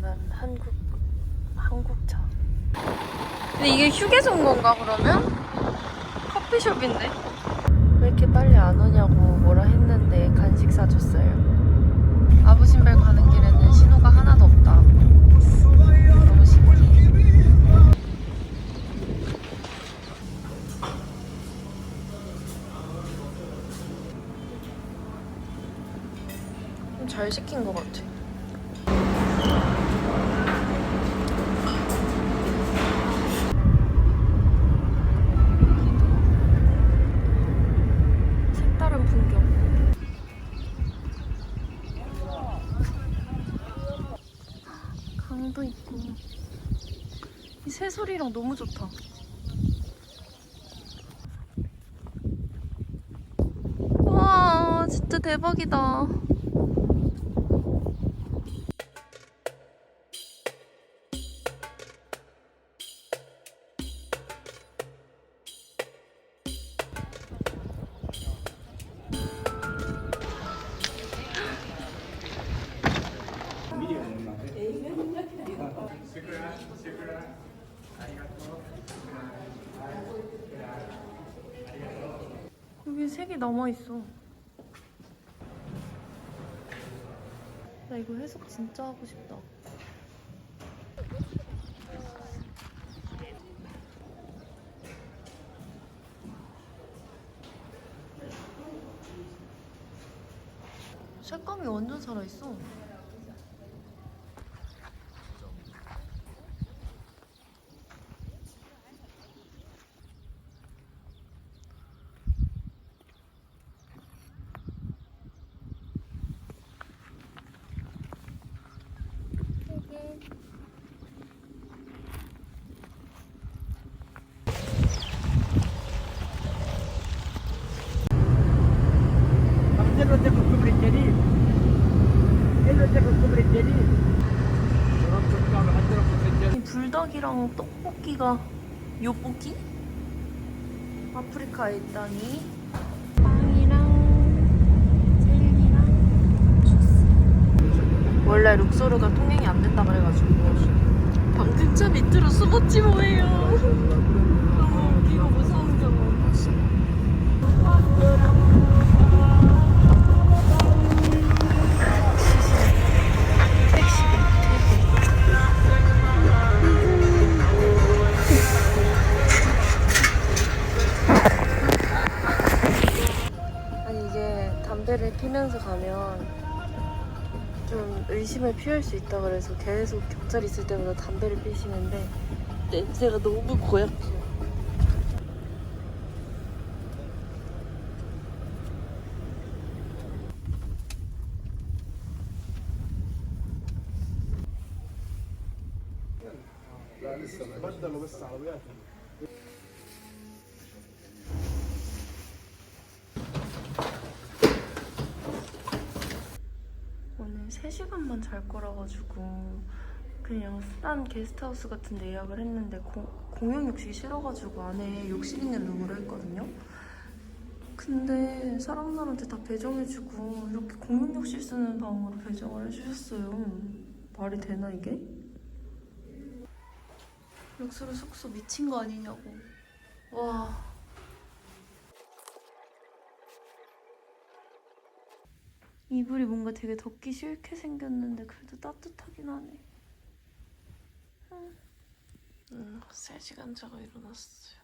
난 한국 한국차. 근데 이게 휴게소인 건가 그러면? 커피숍인데. 왜 이렇게 빨리 안 오냐고 뭐라 했는데 간식 사줬어요. 아부신벨 가는 길에는 신호가 하나도 없다. 너무 신기해. 잘 시킨 것 같아. 새 소리랑 너무 좋다. 와, 진짜 대박이다. 남아있어. 나 이거 해석 진짜 하고 싶다. 색감이 완전 살아있어. Querer. Él no te acostumbra a querer. 이 불닭이랑 떡볶이가 요볶이? 아프리카에 있다니 빵이랑 젤리랑 주스 원래 룩소르가 통행이 안 된다 그래가지고 방금 차 밑으로 숨었지 뭐예요 좀 의심을 피할 수 있다 그래서 계속 격절 있을 때마다 담배를 피시는데 냄새가 너무 고약해요. بدلوا بس عربيات 잘 거라 가지고 그냥 싼 게스트하우스 같은 데 예약을 했는데 고- 공용 욕실이 싫어가지고 안에 욕실 있는 룸으로 했거든요. 근데 사람들한테 다 배정해주고 이렇게 공용 욕실 쓰는 방으로 배정을 해주셨어요. 말이 되나 이게? 럭스르 숙소 미친 거 아니냐고. 와. 이불이 뭔가 되게 덥기 싫게 생겼는데 그래도 따뜻하긴 하네. 음, 3시간 자고 일어났어요.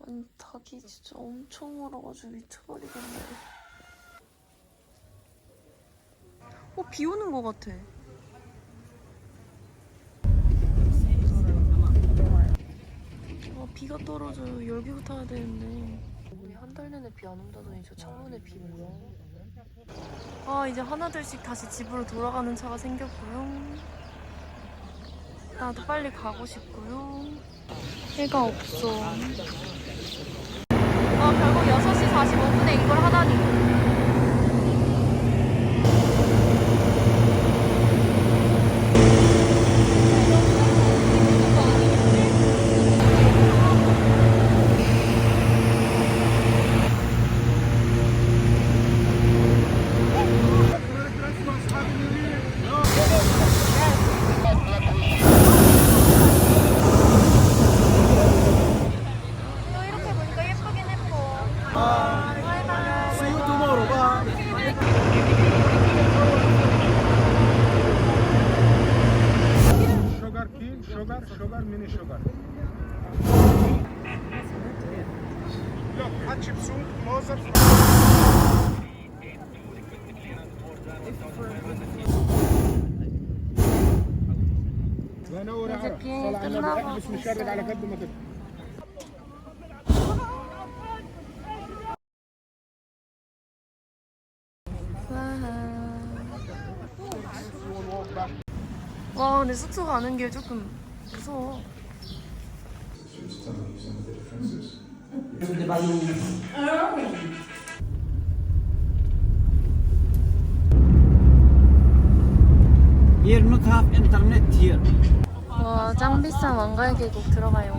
아니, 닭이 진짜 엄청 멀어가지고 미쳐버리겠네. 어, 비 오는 것 같아. 아, 비가 떨어져요. 열기구 타야 되는데. 우리 한달 내내 비 안 온다더니 저 창문에 비 뭐야? 아 이제 하나둘씩 다시 집으로 돌아가는 차가 생겼고요. 나도 빨리 가고 싶고요. 해가 없어. 아 결국 6시 45분에 이걸 하다니. sugar, mini sugar. Look, ketchup soup, closer. ونور إذا عرب. كان صل على النبي طلاب احبس مشرد على قد ما تقدر 와 근데 숙소 가는 게 조금 무서워. 와짱 비싼 왕가의 계곡 들어가요.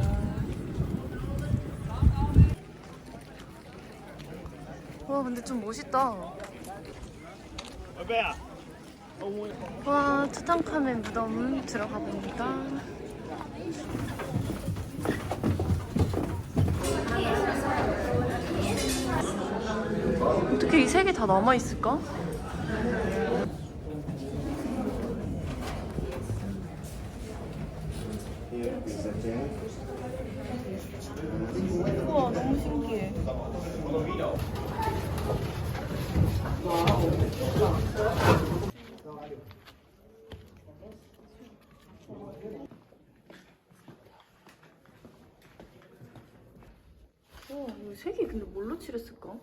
와 근데 좀 멋있다. 와 투탕카멘 무덤 들어가 봅니다 어떻게 이 세 개 다 남아 있을까? 우와 너무 신기해. 와, 이거 색이 뭘로 칠했을까?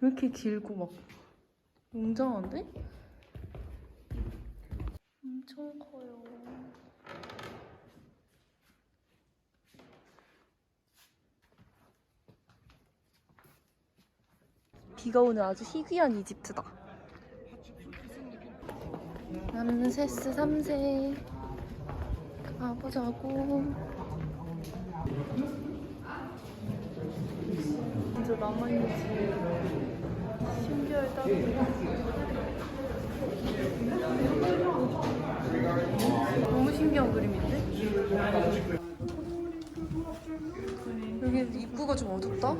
왜 이렇게 길고 막 웅장한데? 엄청 커요. 비가 오는 아주 희귀한 이집트다. 람세스 3세 가보자고. 진짜 남아있는지 신기하다. 너무 신기한 그림인데? 여기 입구가 좀 어둡다?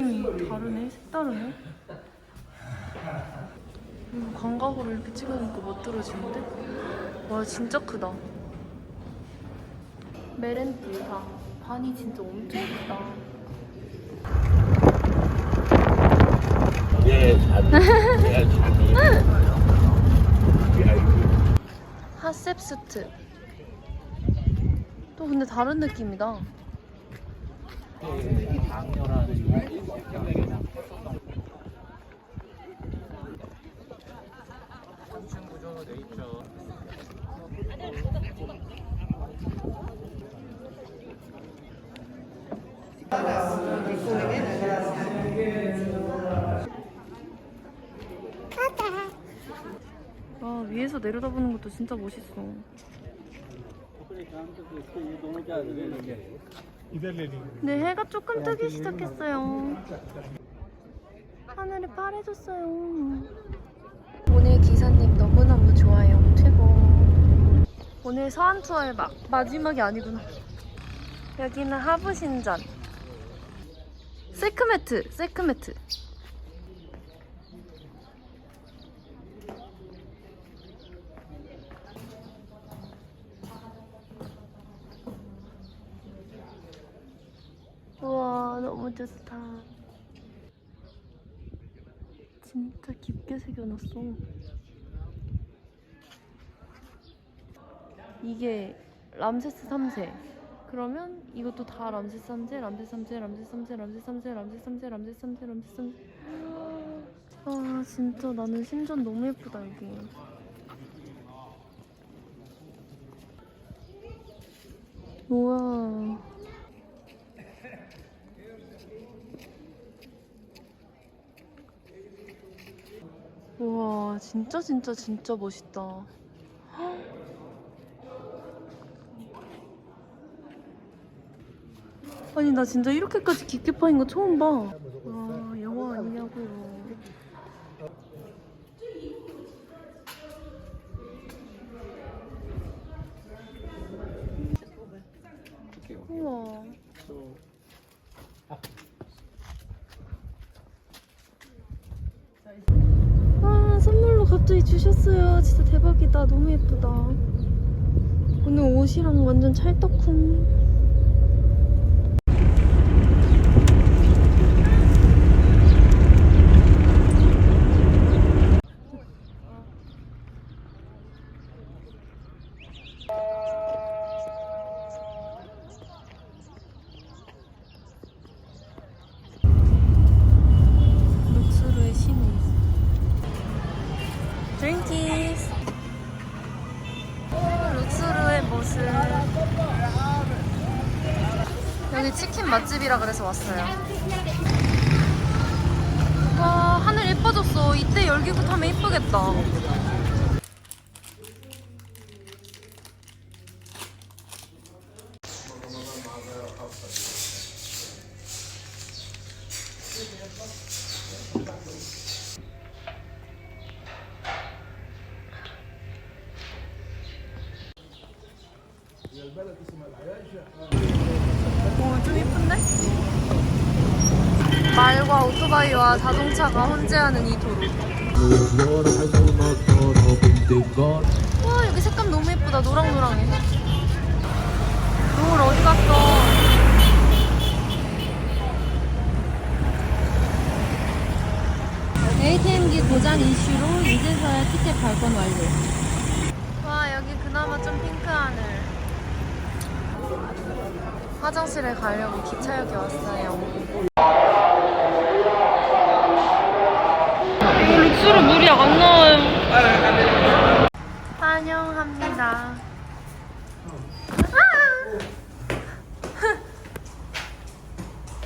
음, 다르네, 색다르네. 음, 광각으로 이렇게 찍으니까 멋들어지는데? 와, 진짜 크다. 메렌티사. 반이 진짜 엄청 크다. 하셉스트. 또 근데 다른 느낌이다. 와 위에서 내려다보는 것도 진짜 멋있어. 네, 해가 조금 뜨기 시작했어요. 하늘이 파래졌어요. 오늘 기사님 너무너무 좋아요. 최고. 오늘 서안 투어의 마, 마지막이 아니구나. 여기는 하부신전. 세크매트, 세크매트. 새겨놨어. 이게 람세스 3세. 그러면 이것도 다 람세스 3세 람세스 3세 람세스 3세 람세스 3세 람세스 3세 람세스 3세 람세스 3세. 아 진짜 나는 신전 너무 예쁘다 여기. 우와 우와 진짜 진짜 진짜 멋있다 헉. 아니 나 진짜 이렇게까지 깊게 파인 거 처음 봐. 와 영화 아니냐고요. 우와. 아 주셨어요. 진짜 대박이다. 너무 예쁘다. 오늘 옷이랑 완전 찰떡쿵. 룩스루의 신이 드링키스 룩스루의 모습 여기 치킨 맛집이라 그래서 왔어요. 와 하늘 예뻐졌어. 이때 열기구 타면 예쁘겠다 자동차가 혼재하는 이 도로. 와 여기 색감 너무 예쁘다. 노랑노랑해. 노을 어디 갔어? ATM기 고장 이슈로 이제서야 티켓 발권 완료. 와 여기 그나마 좀 핑크 하늘. 화장실에 가려고 기차역에 왔어요 이거 물이 안 나와요 환영합니다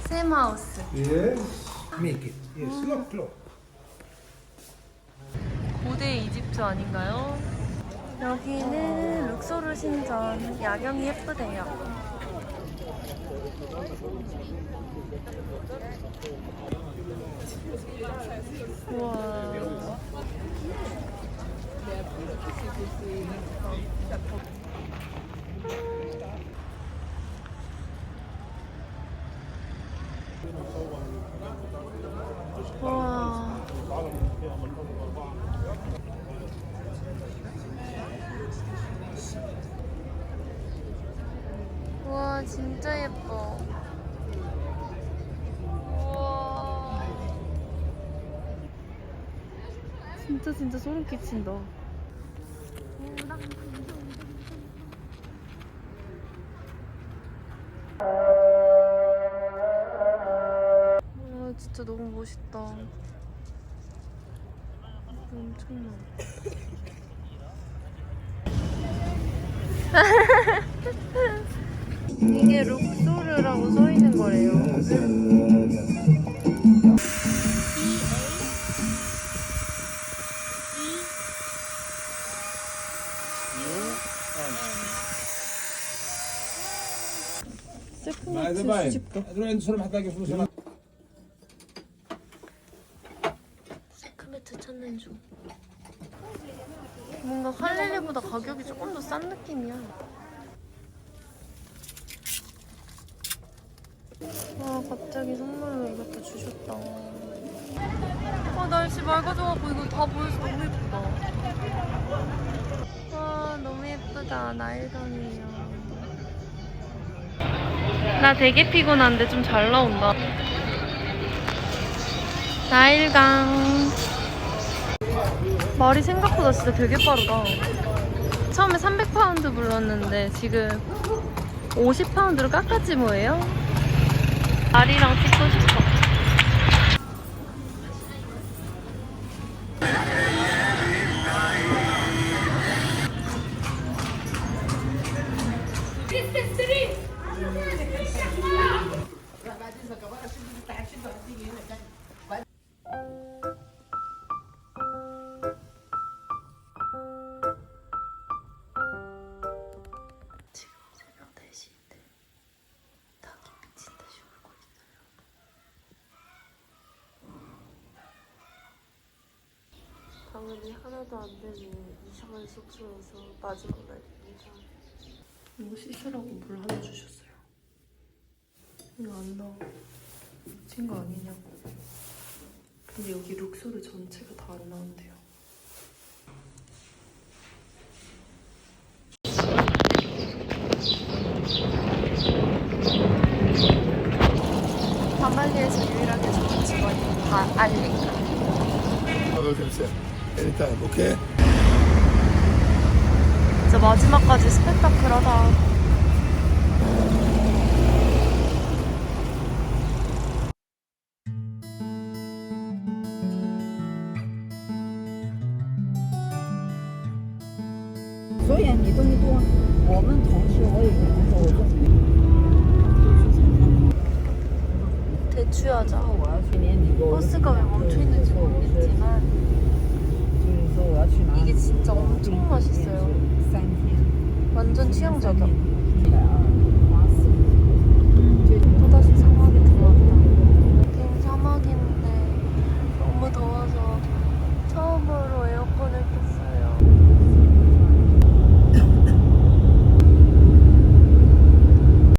샘하우스 Yes. Make it. Yes. Look, look. 고대 이집트 아닌가요? 여기는 룩소르 신전 야경이 예쁘대요. 우와. 와. 와 진짜 예뻐. 진짜 진짜 소름 끼친다. 와 진짜 너무 멋있다. 엄청나. 이게 룩소르라고 써 있는 거래요. 세크메트 수집도. 세크메트 찾는 중. 뭔가 칼렐리보다 가격이 조금 더 싼 느낌이야. 와 갑자기 선물로 이것도 주셨다. 아 날씨 맑 다 보여서 너무 예쁘다. 와 너무 예쁘다 나일선이에요. 나 되게 피곤한데 좀 잘 나온다. 나일강. 말이 생각보다 진짜 되게 빠르다. 처음에 300파운드 불렀는데 지금 50파운드로 깎았지 뭐예요? 말이랑 찍고 싶어. 당연히 하나도 안 되는 이상한 숙소에서 마지막 날입니다. 이거 씻으라고 물 하나 주셨어요. 이거 안 나와. 미친 거 아니냐고. 근데 여기 룩소르 전체가 다 안 나온대요. 파말리에서 유일하게 좋은 직원이 다 알리 카. Anytime, okay? 진짜 마지막까지 스펙타클하다. 대추하자. 버스가 왜 멈춰 있는지 모르겠지만 이게 진짜 엄청 맛있어요. 완전 취향적이야.